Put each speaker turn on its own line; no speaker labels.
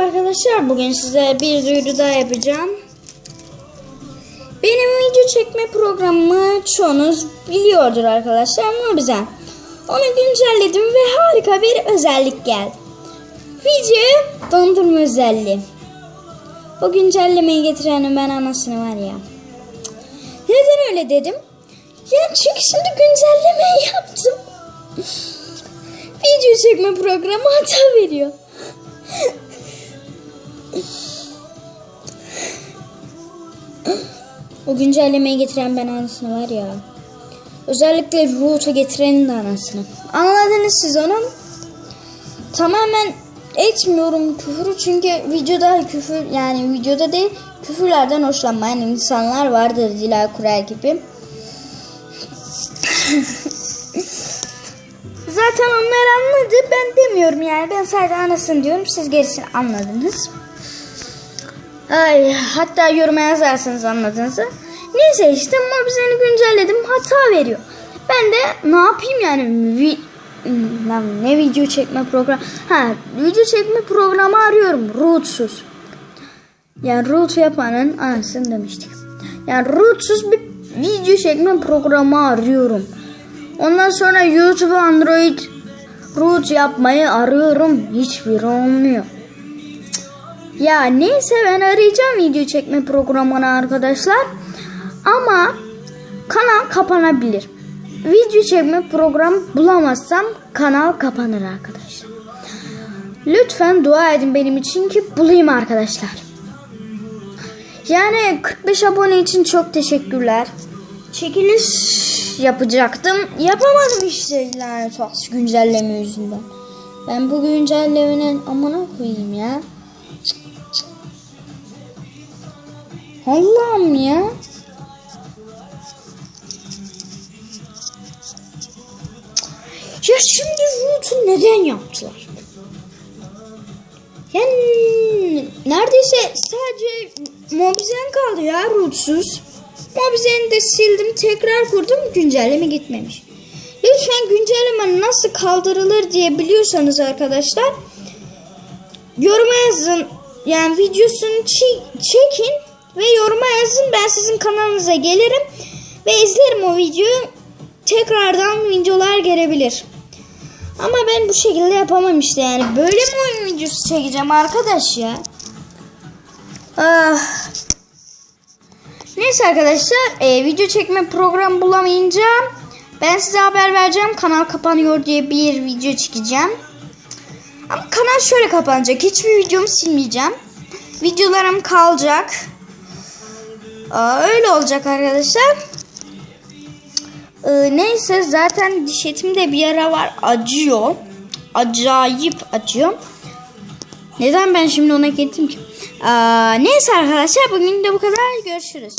arkadaşlar. Bugün size bir duyuru daha yapacağım. Benim video çekme programımı çoğunuz biliyordur arkadaşlar ama bize. Onu güncelledim ve harika bir özellik geldi. Video dondurma özelliği. O güncellemeyi getirenin ben anasını var ya. Neden öyle dedim? Ya çünkü şimdi güncellemeyi yaptım. Video çekme programı hata veriyor. O güncellemeyi getiren ben anasını var ya. Özellikle root'u getirenin de anasını. Anladınız siz onu. Tamamen etmiyorum küfürü çünkü videoda küfür yani videoda değil küfürlerden hoşlanmayan insanlar vardır Dila Kural gibi. Zaten onlar anladı ben demiyorum yani ben sadece anasını diyorum siz gerisini anladınız. Ay, hatta yoruma yazarsanız anladığınızı. Neyse işte Mobizen'i güncelledim hata veriyor. Ben de ne yapayım yani vi, lan ne video çekme program ha video çekme programı arıyorum rootsuz. Yani root yapanın anasını demiştik. Yani rootsuz bir video çekme programı arıyorum. Ondan sonra YouTube Android root yapmayı arıyorum. Hiçbir olmuyor. Ya neyse ben arayacağım video çekme programını arkadaşlar. Ama kanal kapanabilir. Video çekme program bulamazsam kanal kapanır arkadaşlar. Lütfen dua edin benim için ki bulayım arkadaşlar. Yani 45 abone için çok teşekkürler. Çekiliş yapacaktım. Yapamadım işte lanet olsun güncelleme yüzünden. Ben bu güncellemenin amına koyayım ya. Allah'ım ya. Ya şimdi Root'u neden yaptılar? Yani neredeyse sadece Mobizen kaldı ya Root'suz. Mobizen'i de sildim tekrar kurdum güncelleme gitmemiş. Lütfen güncelleme nasıl kaldırılır diye biliyorsanız arkadaşlar yoruma yazın. Yani videosunu çe- çekin ve yoruma yazın. Ben sizin kanalınıza gelirim ve izlerim o videoyu. Tekrardan videolar gelebilir. Ama ben bu şekilde yapamam işte yani. Böyle mi oyun videosu çekeceğim arkadaş ya? Ah. Neyse arkadaşlar e, video çekme program bulamayınca ben size haber vereceğim. Kanal kapanıyor diye bir video çekeceğim. Ama kanal şöyle kapanacak. Hiçbir videomu silmeyeceğim. Videolarım kalacak. Aa, öyle olacak arkadaşlar. Ee, neyse zaten diş etimde bir yara var. Acıyor. Acayip acıyor. Neden ben şimdi ona gittim ki? Aa, neyse arkadaşlar bugün de bu kadar. Görüşürüz.